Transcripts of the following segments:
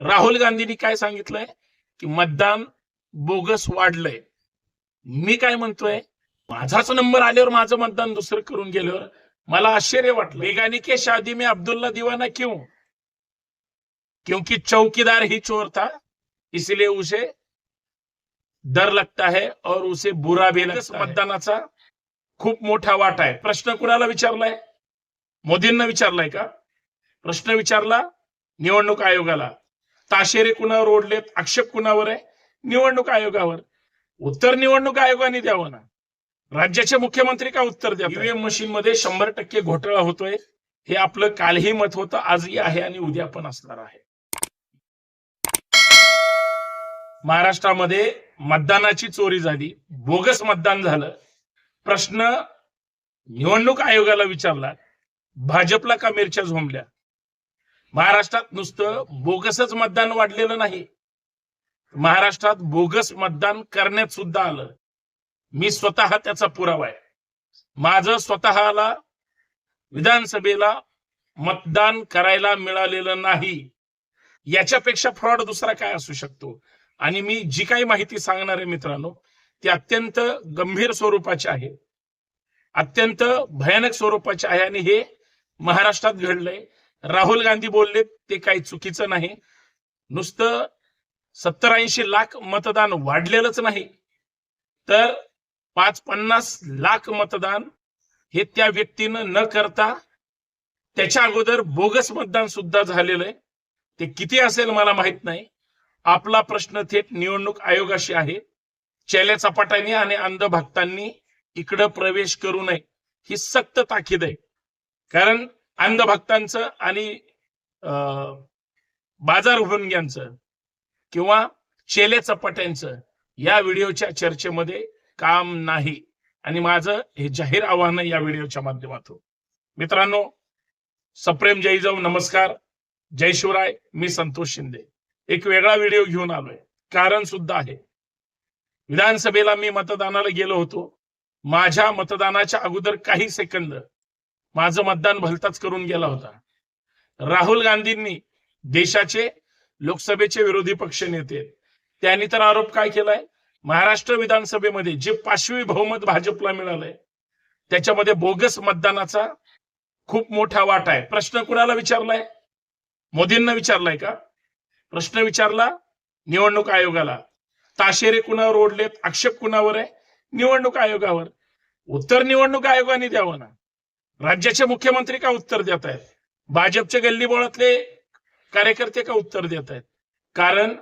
राहुल गांधींनी काय सांगितलंय? की मतदान बोगस वाढलंय. मी काय म्हणतोय? माझाच नंबर आल्यावर माझं मतदान दुसरं करून गेल्यावर मला आश्चर्य वाटलं. बेगानी के शादी में अब्दुल्ला दिवाना क्यों? क्योंकि चौकीदार ही चोर था इसलिए उसे डर लगता है और उसे बुरा भी लगता मतदानाचा खूप मोठा वाटा आहे. प्रश्न कुणाला विचारलाय? मोदींना विचारलाय का? प्रश्न विचारला निवडणूक आयोगाला. ताशेरे कुणावर ओढलेत? आक्षेप कुणावर आहे? निवडणूक आयोगावर. उत्तर निवडणूक आयोगाने द्यावं ना. राज्याचे मुख्यमंत्री का उत्तर द्या ईव्हीएम मशीन मध्ये शंभर टक्के घोटाळा होतोय. हे आपलं कालही मत होतं आजही आहे आणि उद्या पण असणार आहे. महाराष्ट्रामध्ये मतदानाची चोरी झाली. बोगस मतदान झालं. प्रश्न निवडणूक आयोगाला विचारला. भाजपला का मिरच्या झोंबल्या? महाराष्ट्रात नुसतं बोगसच मतदान वाढलेलं नाही. महाराष्ट्रात बोगस मतदान करण्यात सुद्धा आलं. मी स्वतः त्याचा पुरावा आहे. माझं स्वतःला विधानसभेला मतदान करायला मिळालेलं नाही. याच्यापेक्षा फ्रॉड दुसरा काय असू शकतो? आणि मी जी काही माहिती सांगणार आहे मित्रांनो ती अत्यंत गंभीर स्वरूपाची आहे. अत्यंत भयानक स्वरूपाची आहे आणि हे महाराष्ट्रात घडलंय. राहुल गांधी बोलले ते काही चुकीचं नाही. नुसतं सत्तर ऐंशी लाख मतदान वाढलेलंच नाही. तर पाच पन्नास लाख मतदान हे त्या व्यक्तीनं न करता त्याच्या अगोदर बोगस मतदान सुद्धा झालेलं आहे. ते किती असेल मला माहीत नाही. आपला प्रश्न थेट निवडणूक आयोगाशी आहे. चेल्या चपाटांनी आणि अंधभक्तांनी इकडं प्रवेश करू नये. ही सक्त ताकीद आहे. कारण अंधभक्तांचं आणि अं, बाजार भुंग्यांचं किंवा चेले चपाट्यांचं या व्हिडिओच्या चर्चेमध्ये काम नाही. आणि माझं हे जाहीर आव्हान या व्हिडिओच्या माध्यमातून. मित्रांनो सप्रेम जय जाऊ नमस्कार. जय शिवराय मी संतोष शिंदे. एक वेगळा व्हिडिओ घेऊन आलोय. कारण सुद्धा आहे. विधानसभेला मी मतदानाला गेलो होतो. माझ्या मतदानाच्या अगोदर काही सेकंद माझं मतदान भलताच करून गेला होता. राहुल गांधींनी देशाचे लोकसभेचे विरोधी पक्ष नेते त्यांनी तर आरोप काय केलाय? महाराष्ट्र विधानसभेमध्ये जे पाचवी बहुमत भाजपला मिळालंय त्याच्यामध्ये बोगस मतदानाचा खूप मोठा वाटा आहे. प्रश्न कुणाला विचारलाय? मोदींना विचारलाय का? प्रश्न विचारला निवडणूक आयोगाला. ताशेरे कुणावर ओढलेत? आक्षेप कुणावर आहे? निवडणूक आयोगावर. उत्तर निवडणूक आयोगाने द्यावं ना. राज्याचे मुख्यमंत्री का उत्तर देत आहेत? भाजपचे गल्लीबोळातले कार्यकर्ते का उत्तर देत आहेत? कारण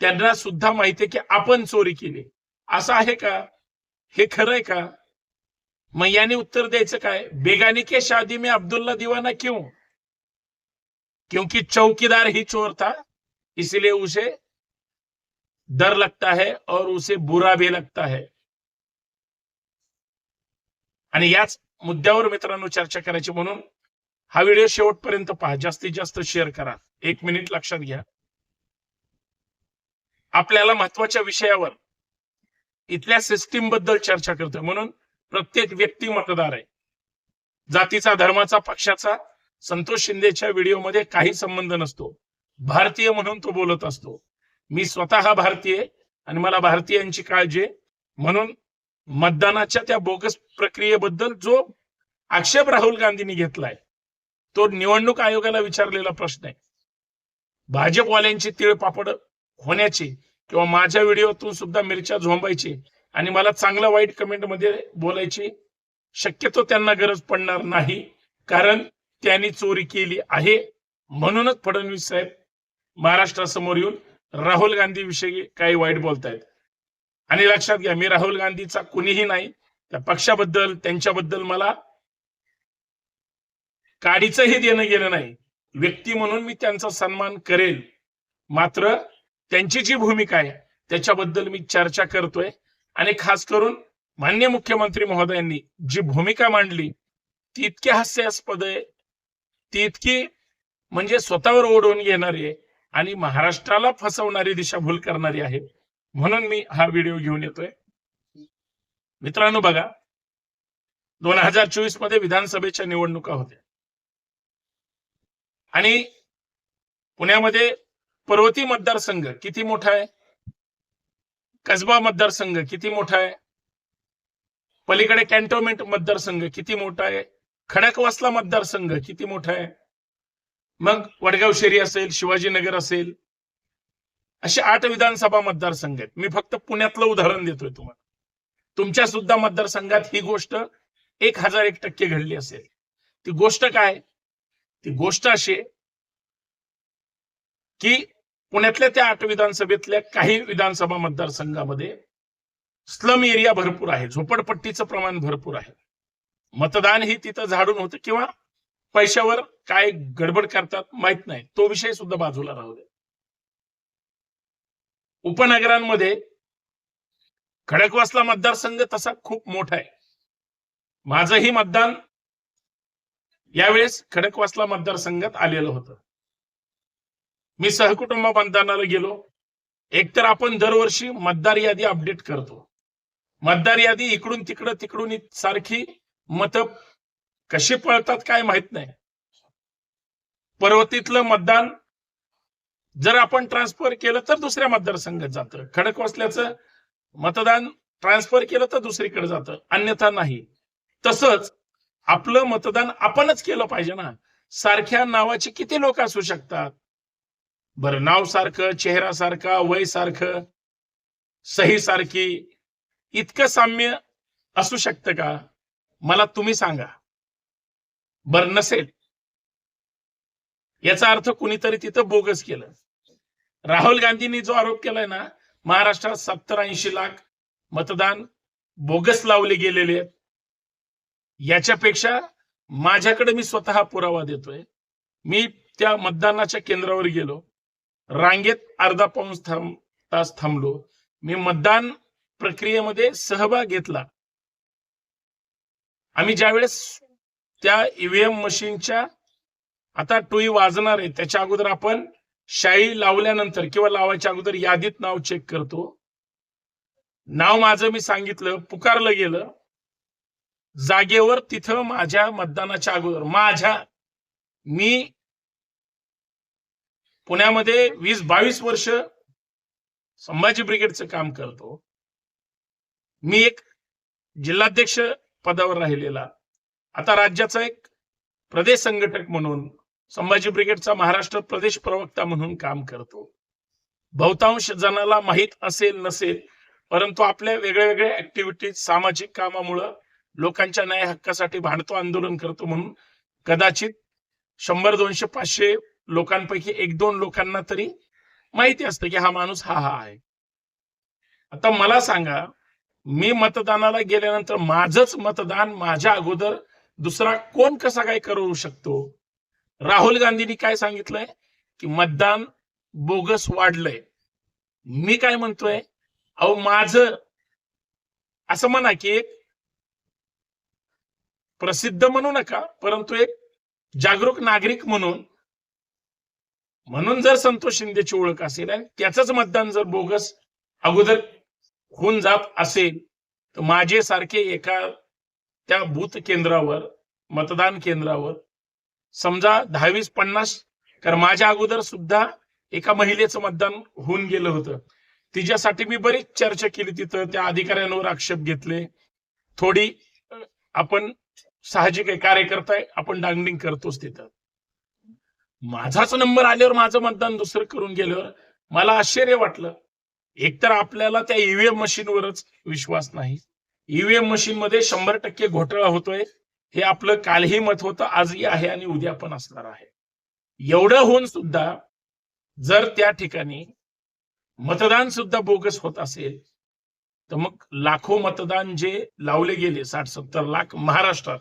त्यांना सुद्धा माहिती आहे की आपण चोरी केली. असं आहे का? हे खरं आहे का? मग याने उत्तर द्यायचं काय? बेगानी के शादी में अब्दुल्ला दीवाना क्यों? क्योंकि चौकीदार ही चोर था इसलिए उसे डर लगता है और उसे बुरा भी लगता है। आणि याच मुद्द्यावर मित्रांनो चर्चा करायची म्हणून हा व्हिडिओ शेवटपर्यंत पहा. जास्तीत जास्त शेअर करा. एक मिनिट लक्षात घ्या. आपल्याला महत्त्वाच्या विषयावर इथल्या सिस्टीमबद्दल चर्चा करतोय. म्हणून प्रत्येक व्यक्ती मतदार आहे. जातीचा धर्माचा पक्षाचा संतोष शिंदेच्या व्हिडिओमध्ये काही संबंध नसतो. भारतीय म्हणून तो बोलत असतो. मी स्वतः भारतीय आणि मला भारतीयांची काळजी म्हणून मतदानाच्या त्या बोगस प्रक्रियेबद्दल जो आक्षेप राहुल गांधींनी घेतलाय तो निवडणूक आयोगाला विचारलेला प्रश्न आहे. भाजपवाल्यांची तिळपापड होण्याची किंवा माझ्या व्हिडिओतून सुद्धा मिरच्या झोंबायची आणि मला चांगलं वाईट कमेंटमध्ये बोलायची शक्यतो त्यांना गरज पडणार नाही कारण त्यांनी चोरी केली आहे. म्हणूनच फडणवीस साहेब महाराष्ट्रासमोर येऊन राहुल गांधी विषयी काही वाईट बोलतायत. आणि लक्षात घ्या मी राहुल गांधीचा कुणीही नाही त्या पक्षाबद्दल त्यांच्याबद्दल मला काडीचंही देणं गेलं नाही. व्यक्ती म्हणून मी त्यांचा सन्मान करेल. मात्र त्यांची जी भूमिका आहे त्याच्याबद्दल मी चर्चा करतोय. आणि खास करून मान्य मुख्यमंत्री महोदयांनी जी भूमिका मांडली ती इतकी हास्यास्पद आहे. ती इतकी म्हणजे स्वतःवर ओढवून घेणारी आहे आणि महाराष्ट्राला फसवणारी दिशाभूल करणारी आहे. म्हणून मी हा व्हिडिओ घेऊन येतोय. मित्रांनो बघा दोन हजार चोवीसमध्ये विधानसभेच्या निवडणुका होत्या. आणि पुण्यामध्ये पर्वती मतदारसंघ किती मोठा आहे? कसबा मतदारसंघ किती मोठा आहे? पलीकडे कॅन्टोन्मेंट मतदारसंघ किती मोठा आहे? खडकवासला मतदारसंघ किती मोठा आहे? मग वडगाव शेरी असेल शिवाजीनगर असेल असे आठ विधानसभा मतदारसंघ आहेत. मी फक्त पुण्यातलं उदाहरण देतोय तुम्हाला. तुमच्या सुद्धा मतदारसंघात ही गोष्ट एक हजार एक टक्के घडली असेल. ती गोष्ट काय? ती गोष्ट अशी की पुण्यातल्या त्या आठ विधानसभेतल्या काही विधानसभा मतदारसंघामध्ये स्लम एरिया भरपूर आहे. झोपडपट्टीचं प्रमाण भरपूर आहे. मतदान ही तिथं झाडून होतं किंवा पैशावर काय गडबड करतात माहीत नाही. तो विषय सुद्धा बाजूला राहू दे. उपनगरांमध्ये खडकवासला मतदारसंघ तसा खूप मोठा आहे. माझंही मतदान यावेळेस खडकवासला मतदारसंघात आलेलं होतं. मी सहकुटुंब मतदानाला गेलो. एकतर आपण दरवर्षी मतदार यादी अपडेट करतो. मतदार यादी इकडून तिकडं तिकडून सारखी मत कशी पळतात काय माहीत नाही. पर्वतीतलं मतदान जर आपण ट्रान्सफर केलं तर दुसऱ्या मतदारसंघात जातं. खडकवासल्याचं मतदान ट्रान्सफर केलं तर दुसरीकडे जातं. अन्यथा नाही. तसंच आपलं मतदान आपणच केलं पाहिजे ना. सारख्या नावाचे किती लोक असू शकतात? बरं नाव सारखं चेहरा सारखा वय सारखं सही सारखी इतकं साम्य असू शकतं का? मला तुम्ही सांगा. बरं नसेल. याचा अर्थ कुणीतरी तिथं बोगस केलं. राहुल गांधींनी जो आरोप केलाय ना महाराष्ट्रात सत्तर ऐंशी लाख मतदान बोगस लावले गेलेले आहेत. याच्यापेक्षा माझ्याकडे मी स्वतः पुरावा देतोय. मी त्या मतदानाच्या केंद्रावर गेलो. रांगेत अर्धा पाऊन थांब तास थांबलो. मी मतदान प्रक्रियेमध्ये सहभाग घेतला. आम्ही ज्यावेळेस त्या ईव्हीएम मशीनच्या आता टोई वाजणार आहे त्याच्या अगोदर आपण शाई लावल्यानंतर किंवा लावायच्या अगोदर यादीत नाव चेक करतो. नाव माझं मी सांगितलं पुकारलं गेलं. जागेवर तिथं माझ्या मतदानाच्या अगोदर माझ्या मी पुण्यामध्ये वीस बावीस वर्ष संभाजी ब्रिगेडचं काम करतो. मी एक जिल्हाध्यक्ष पदावर राहिलेला. आता राज्याचा एक प्रदेश संघटक म्हणून संभाजी ब्रिगेडचा महाराष्ट्र प्रदेश प्रवक्ता म्हणून काम करतो. बहुतांश जणाला माहीत असेल नसेल परंतु आपल्या वेगळ्या वेगळ्या ऍक्टिव्हिटीज सामाजिक कामामुळं लोकांच्या न्याय हक्कासाठी भांडतो आंदोलन करतो म्हणून कदाचित शंभर दोनशे पाचशे लोकांपैकी एक दोन लोकांना तरी माहिती असतं की हा माणूस हा हा आहे. आता मला सांगा मी मतदानाला गेल्यानंतर माझंच मतदान माझ्या अगोदर दुसरा कोण कसा काय करू शकतो? राहुल गांधींनी काय सांगितलंय? की मतदान बोगस वाढलंय. मी काय म्हणतोय? अहो माझं असं म्हणा की एक प्रसिद्ध म्हणू नका परंतु एक जागरूक नागरिक म्हणून म्हणून जर संतोष शिंदेची ओळख असेल आणि त्याच मतदान जर बोगस अगोदर होऊन जात असेल तर माझे सारखे एका त्या बूथ केंद्रावर मतदान केंद्रावर समजा दहावीस पन्नास कारण माझ्या अगोदर सुद्धा एका महिलेचं मतदान होऊन गेलं होतं. तिच्यासाठी मी बरीच चर्चा केली तिथं त्या अधिकाऱ्यांवर आक्षेप घेतले. थोडी आपण साहजिक आहे कार्यकर्ता आपण डांगडिंग करतोच तिथं. माझाच नंबर आल्यावर माझं मतदान दुसरं करून गेल्यावर मला आश्चर्य वाटलं. एकतर आपल्याला त्या ईव्हीएम मशीनवरच विश्वास नाही. ईव्हीएम मशीन मध्ये शंभर टक्के घोटाळा होतोय. हे आपलं कालही मत होतं आजही आहे आणि उद्या पण असणार आहे. एवढं होऊन सुद्धा जर त्या ठिकाणी मतदान सुद्धा बोगस होत असेल तर मग लाखो मतदान जे लावले गेले साठ सत्तर लाख महाराष्ट्रात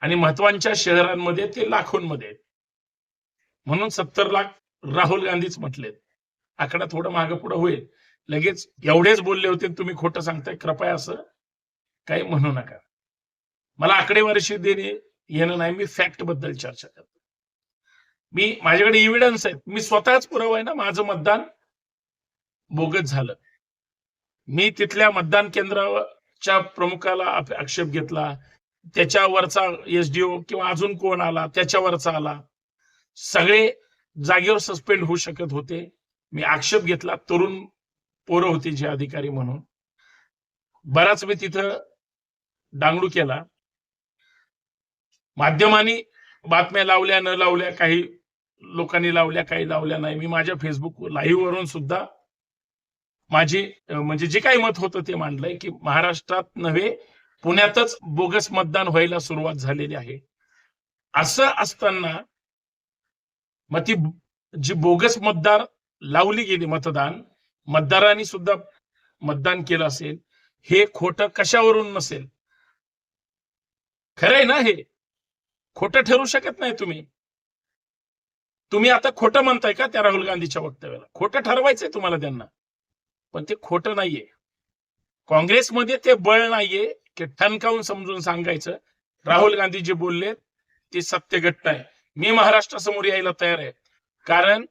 आणि महत्त्वाच्या शहरांमध्ये ते लाखोंमध्ये. आहेत. म्हणून सत्तर लाख राहुल गांधीच म्हटलेत. आकडा थोडं मागं पुढं होईल. लगेच एवढेच बोलले होते तुम्ही खोटं सांगताय कृपया असं काही म्हणू नका. मला आकडेवारीशी देणे येणं नाही. मी फॅक्टबद्दल चर्चा करतो. मी माझ्याकडे इव्हिडन्स आहेत. मी स्वतःच पुरावा आहे ना. माझं मतदान बोगस झालं. मी तिथल्या मतदान केंद्राच्या प्रमुखाला आक्षेप घेतला. त्याच्यावरचा एसडीओ किंवा अजून कोण आला त्याच्यावरचा आला. सगळे जागेवर सस्पेंड होऊ शकत होते. मी आक्षेप घेतला. तरुण पोरं होती जे अधिकारी म्हणून. बराच मी तिथं डांगडू केला. माध्यमांनी बातम्या लावल्या न लावल्या काही लोकांनी लावल्या काही लावल्या नाही. मी माझ्या फेसबुक लाईव्ह वरून सुद्धा माझी म्हणजे जे काही मत होतं ते मांडलंय की महाराष्ट्रात नव्हे पुण्यातच बोगस मतदान व्हायला सुरुवात झालेली आहे. असं असताना मग ती जी बोगस मतदार लावली गेली मतदान मतदारांनी सुद्धा मतदान केलं असेल हे खोटं कशावरून नसेल? खरंय ना हे? खोटं ठरू शकत नाही तुम्ही. तुम्ही आता खोटं म्हणताय का त्या राहुल गांधीच्या वक्तव्याला? खोटं ठरवायचंय तुम्हाला त्यांना. पण ते खोटं नाहीये. काँग्रेसमध्ये ते बळ नाहीये की ठणकावून समजून सांगायचं. राहुल गांधी जे बोलले ते सत्य घटना आहे. मी महाराष्ट्रासमोर यायला तयार आहे. कारण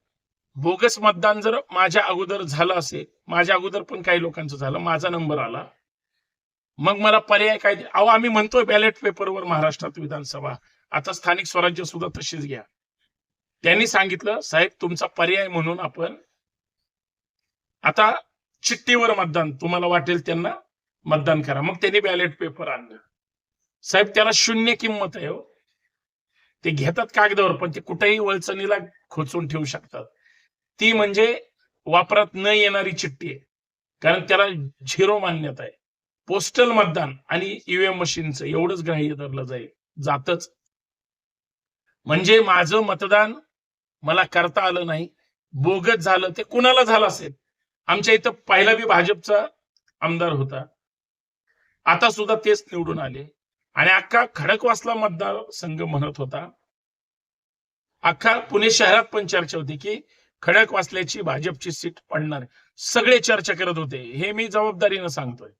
बोगस मतदान जर माझ्या अगोदर झालं असेल माझ्या अगोदर पण काही लोकांचं झालं माझा नंबर आला मग मला पर्याय काय? अहो आम्ही म्हणतोय बॅलेट पेपरवर महाराष्ट्रात विधानसभा. आता स्थानिक स्वराज्य सुद्धा तशीच घ्या. त्यांनी सांगितलं साहेब तुमचा पर्याय म्हणून आपण आता चिठ्ठीवर मतदान तुम्हाला वाटेल त्यांना मतदान करा. मग त्यांनी बॅलेट पेपर आणलं. साहेब त्याला शून्य किंमत आहे हो. ते घेतात कागदावर पण ते कुठेही वळचणीला खोचून ठेवू शकतात. ती म्हणजे वापरात न येणारी चिठ्ठी आहे. कारण त्याला झिरो मान्यता आहे. पोस्टल मतदान आणि ईव्हीएम मशीनचं एवढंच ग्राह्य धरलं जाईल जातच. म्हणजे माझं मतदान मला करता आलं नाही. बोगत झालं ते कुणाला झालं असेल? आमच्या इथं पहिला बी भाजपचा आमदार होता. आता सुद्धा तेच निवडून आले. आणि अख्खा खडकवासला मतदार संघ म्हणत होता. अख्खा पुणे शहरात पण चर्चा होती की खडकवासल्याची भाजपची सीट पडणार. सगळे चर्चा करत होते. हे मी जबाबदारीनं सांगतोय.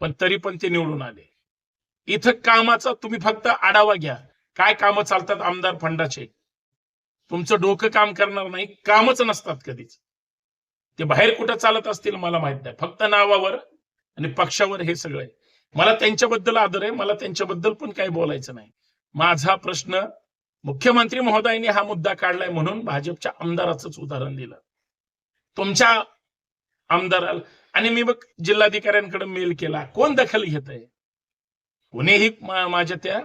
पण तरी पण ते निवडून आले. इथं कामाचा तुम्ही फक्त आढावा घ्या. काय कामं चालतात आमदार फंडाचे? तुमचं डोकं काम करणार नाही कामच नसतात कधीच. ते बाहेर कुठं चालत असतील मला माहीत नाही. फक्त नावावर आणि पक्षावर हे सगळं मला त्यांच्याबद्दल आदर आहे मला त्यांच्याबद्दल पण काही बोलायचं नाही. माझा प्रश्न मुख्यमंत्री महोदयांनी हा मुद्दा काढलाय म्हणून भाजपच्या आमदाराचंच उदाहरण दिलं. तुमच्या आमदाराला आणि मी बघ जिल्हाधिकाऱ्यांकडे मेल केला. कोण दखल घेत आहे कोणीही माझ्या त्या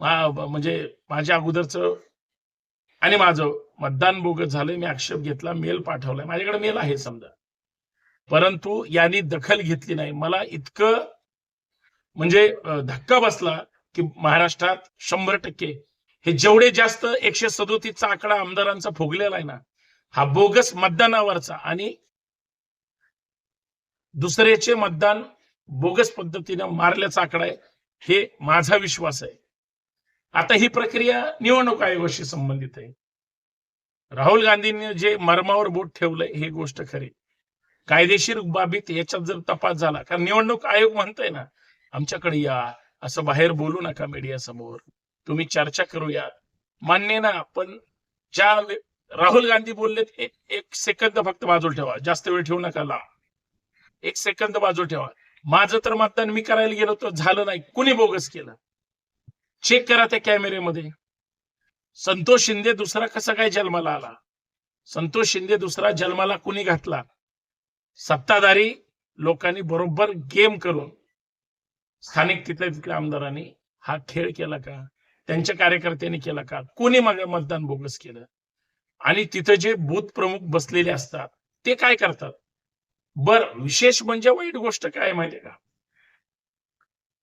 म्हणजे माझ्या अगोदरचं आणि माझं मतदान बोगत झालंय मी आक्षेप घेतला मेल पाठवलाय. माझ्याकडे मेल आहे समजा. परंतु यांनी दखल घेतली नाही. मला इतकं म्हणजे धक्का बसला की महाराष्ट्रात शंभर टक्के. हे जेवढे जास्त एकशे सदोतीसचा आकडा आमदारांचा फुगलेला आहे ना हा बोगस मतदानावरचा आणि दुसऱ्याचे मतदान बोगस पद्धतीनं मारल्याचा आकडा आहे हे माझा विश्वास आहे. आता ही प्रक्रिया निवडणूक आयोगाशी संबंधित आहे. राहुल गांधींनी जे मर्मावर बोट ठेवलंय ही गोष्ट खरी. कायदेशीर बाबीत याच्यात जर तपास झाला कारण निवडणूक आयोग म्हणतोय ना आमच्याकडे या असं बाहेर बोलू नका मीडिया समोर तुम्ही चर्चा करूया. मान्य ना पण ज्या राहुल गांधी बोलले एक एक सेकंद फक्त बाजूला ठेवा. जास्त वेळ ठेवू नका लांब. एक सेकंद बाजूला ठेवा. माझं तर मतदान मी करायला गेलो तर झालं नाही. कुणी बोगस केलं? चेक करा त्या कॅमेरेमध्ये संतोष शिंदे दुसरा कसा काय जन्माला आला? संतोष शिंदे दुसरा जन्माला कुणी घातला? सत्ताधारी लोकांनी बरोबर गेम करून. स्थानिक तिथल्या तिथल्या आमदारांनी हा खेळ केला का? त्यांच्या कार्यकर्त्यांनी केला का? कोणी मग मतदान बोगस केलं? आणि तिथं जे बूथ प्रमुख बसलेले असतात ते काय करतात? बर विशेष म्हणजे वाईट गोष्ट काय माहितीये का?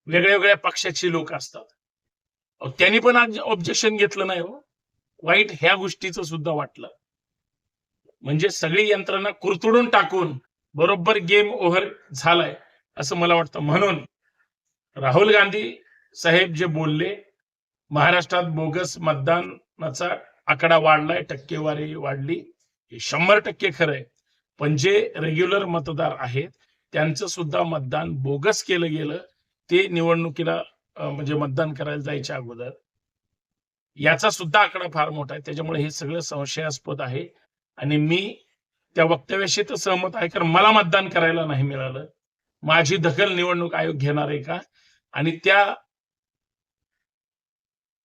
वेगळ्या वेगळ्या पक्षाची लोक असतात. त्यांनी पण आज ऑब्जेक्शन घेतलं नाही हो. वाईट ह्या गोष्टीचं सुद्धा वाटलं. म्हणजे सगळी यंत्रणा कुरतुडून टाकून बरोबर गेम ओव्हर झालाय असं मला वाटतं. म्हणून राहुल गांधी साहेब जे बोलले महाराष्ट्रात बोगस मतदानाचा आकडा वाढलाय टक्केवारी वाढली. हे शंभर टक्के खरंय. पण जे रेग्युलर मतदार आहेत त्यांचं सुद्धा मतदान बोगस केलं गेलं ते निवडणुकीला म्हणजे मतदान करायला जायच्या अगोदर. याचा सुद्धा आकडा फार मोठा आहे. त्याच्यामुळे हे सगळं संशयास्पद आहे. आणि मी त्या वक्तव्याशी तर सहमत आहे कारण मला मतदान करायला नाही मिळालं. माझी दखल निवडणूक आयोग घेणार आहे का? आणि त्या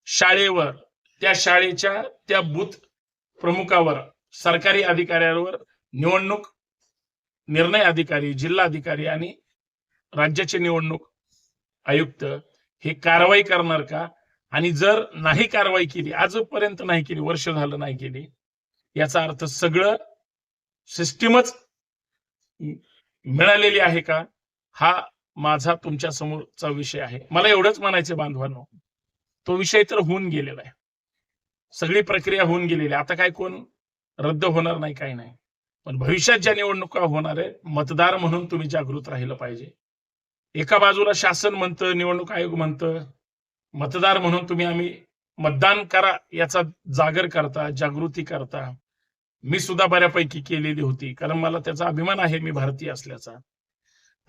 शाळेवर त्या शाळेच्या त्या बूथ प्रमुखावर सरकारी अधिकाऱ्यांवर निवडणूक निर्णय अधिकारी जिल्हा अधिकारी आणि राज्याचे निवडणूक आयुक्त हे कारवाई करणार का? आणि जर नाही कारवाई केली आजपर्यंत नाही केली वर्ष झालं नाही केली याचा अर्थ सगळं सिस्टीमच मिळालेली आहे का? हा माझा तुमच्या समोरचा विषय आहे. मला एवढंच म्हणायचं बांधवांनो. तो विषय तर होऊन गेलेला आहे. सगळी प्रक्रिया होऊन गेलेली आहे. आता काय कोण रद्द होणार नाही काही नाही. पण भविष्यात ज्या निवडणुका होणार आहे मतदार म्हणून तुम्ही जागृत राहिलं पाहिजे. एका बाजूला शासन म्हणतं निवडणूक आयोग म्हणतं. मतदार म्हणून तुम्ही आम्ही मतदान करा याचा जागर करता जागृती करता. मी सुद्धा बऱ्यापैकी केलेली होती कारण मला त्याचा अभिमान आहे मी भारतीय असल्याचा.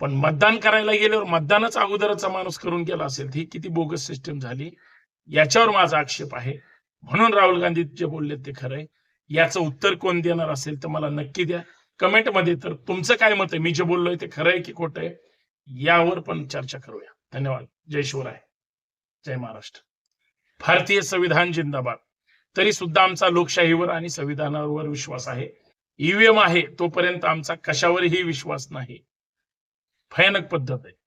पण मतदान करायला गेल्यावर मतदानच अगोदरचा माणूस करून गेला असेल ही किती बोगस सिस्टम झाली याच्यावर माझा आक्षेप आहे. म्हणून राहुल गांधी जे बोलले ते खरंय याचं उत्तर कोण देणार असेल तर मला नक्की द्या. कमेंटमध्ये तर तुमचं काय मत आहे? मी जे बोललोय ते खरं आहे की खोटं आहे? यावर पण चर्चा करूया. धन्यवाद. जय शिवराय. जय महाराष्ट्र. भारतीय संविधान जिंदाबाद. तरी सुद्धा आमचा लोकशाहीवर आणि संविधानावर विश्वास आहे. ईव्हीएम आहे तोपर्यंत आमचा कशावरही विश्वास नाही. भयानक पद्धत आहे.